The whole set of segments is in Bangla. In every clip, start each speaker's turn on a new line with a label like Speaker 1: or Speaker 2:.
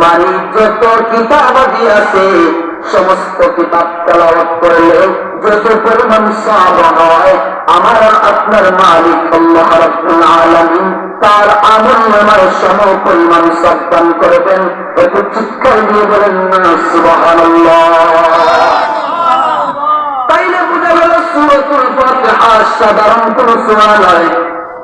Speaker 1: আসমানি যত কিতাবাদি আছে, সমস্ত কিতাব তেলাওয়াত করলে যত পরিমাণ সব হয়, আমার আপনার মালিক আল্লাহ রাব্বুল আলামিন তার আমল নামার সম পরিমাণ সন্তান করবেন। একটু চিৎকার দিয়ে বলেন, না, সুবহানাল্লাহ। তাইলে বুঝা গেল, সুরতুল ফাতিহা সাধারণ কোন সূরা নয়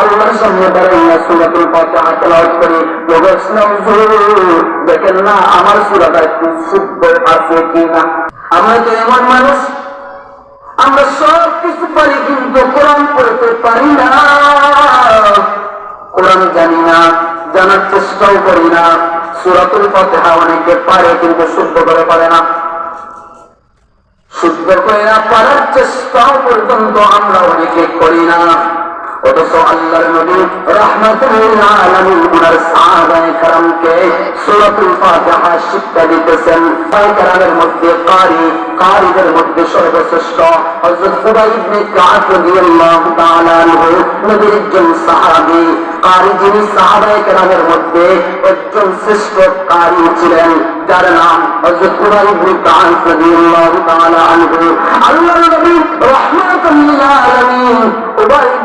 Speaker 1: আল্লাহর সামনে দাঁড়াইয়া সুরাতুল ফাতিহা তেলাওয়াত করি। লোকেশ দেখেন না, আমার সুরাটা একটু শুদ্ধ আছে কিনা। আমরা তো এমন মানুষ, আমরা সব কিছু পারি কিন্তু কোরআন পড়তে পারি না। কোরআন জানি না, জানার চেষ্টাও করি না। সুরাতুল ফাতিহা অনেকে পারে কিন্তু শুদ্ধ করে পারে না। শুদ্ধ করে না পারার চেষ্টাও পর্যন্ত আমরা অনেকে করি না। অথচ আল্লাহর নবী একজন শ্রেষ্ঠ কারি ছিলেন যার নাম হযরত উবাই ইবনে কাব রাদিয়াল্লাহু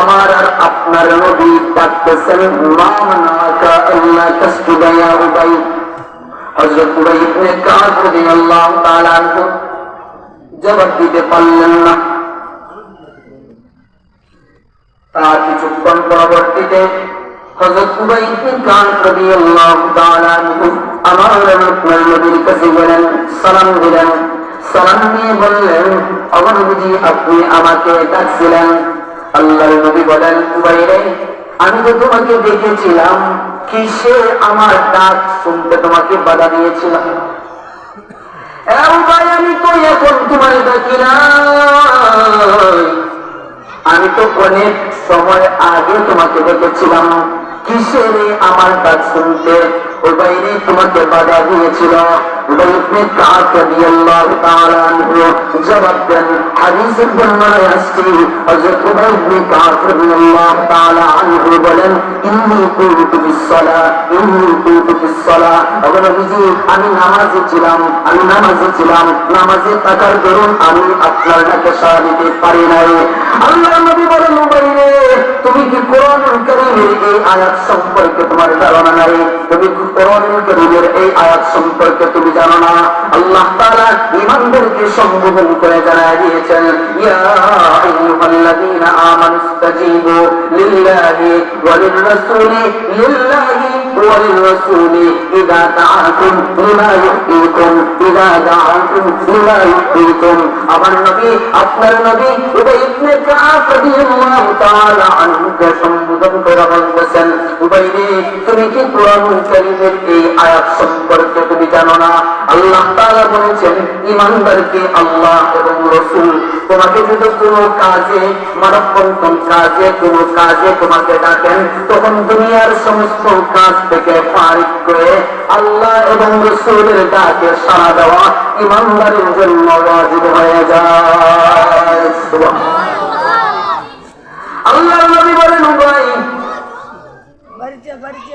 Speaker 1: আমার আর আপনার নবী ডাকতেছেন, মা মানাকা আল্লাহ ইয়া উবাই। হযরত উবাই ইবনে কাব রাদিয়াল্লাহু তাআলা আনহু জবাব দিতে পারলেন না। তার কিছুক্ষণ পরবর্তীতে হযরত উবাই ইবনে কাব রাদিয়াল্লাহু তাআলা আনহু, আমার নবীর কাছে গেলেন, সালাম দিলেন। আমি তো অনেক সময় আগে তোমাকে দেখেছিলাম। কিসের আমার ডাক শুনতে ও বাইরে তোমাকে বাধা দিয়েছিল? আমি নামাজে ছিলাম, আমি নামাজে ছিলাম, নামাজে থাকার দরুন, আমি আপনার ডাকে সাড়া দিতে পারি নাই তুমি কি আয়াত সম্পর্কে তোমার ধারণা নাই তুমি এই আয়াত সম্পর্কে তুমি জানো না আল্লাহ তাআলা ঈমানদারকে সম্বোধন করে জানায় দিয়েছেন, ইয়া আইয়ুহাল্লাযীনা আমানু ইসতাজীবু লিল্লাহি ওয়া লির-রাসূলি লিল্লাহি লির-রাসূলি ইযা দাআকুম লিমা ইউহয়িকুম ইযা দাআকুম লিমা ইউহয়িকুম আমার নবী, আপনার নবী সম্বোধন করে বলতেছেন তুমি কি আয়াত সম্পর্কে তুমি জানো না। আল্লাহ তাআলা বলেছেন ঈমানদারকে আল্লাহ এবং রাসূল, তোমাকে যদি কোনো কাজে, মানববন্ধন কাজে, কোনো কাজে তোমাকে ডাকেন, তখন দুনিয়ার সমস্ত কাজ থেকে ফারিক করে আল্লাহ এবং রসুলের ডাকে সাড়া দেওয়া ইমানদারের জন্য ওয়াজিব হয়ে যায়। আল্লাহ নবী বলেন ভাই
Speaker 2: বাড়িতে বাড়িতে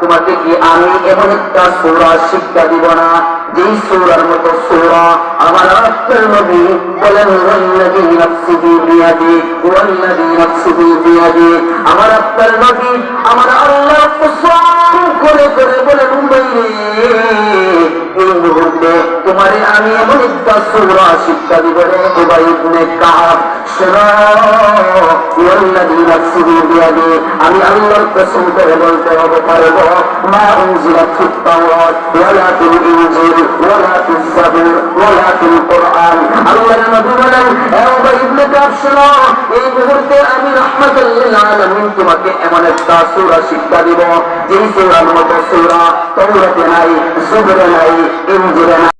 Speaker 1: তোমাকে কি আমি এমন একটা সূরা শিক্ষা দিব না? যেই সূরার মতো সূরা আমার আপনার নবী বলেন আমার আপনার নবী আমার করে করে এই মুহূর্তে তোমারে আমি এমন একটা সূরা শিক্ষা দিব রে উবাই ইবনে কাব শোনো ওয়াল্লাযী নাফসি বিয়াদি আমি আল্লাহর কসম করে বলতে হবে পারব মা উনজিলাত ফিত তাওরাত ওয়ালা ফিল ইনজিল ওয়ালা ফিল আলামিন তোমাকে এমন একটা সূরা শিক্ষা দিব যেই সূরার মতো সূরা তাওরাতে নাই জুবরে নাই ইনজিলে নাই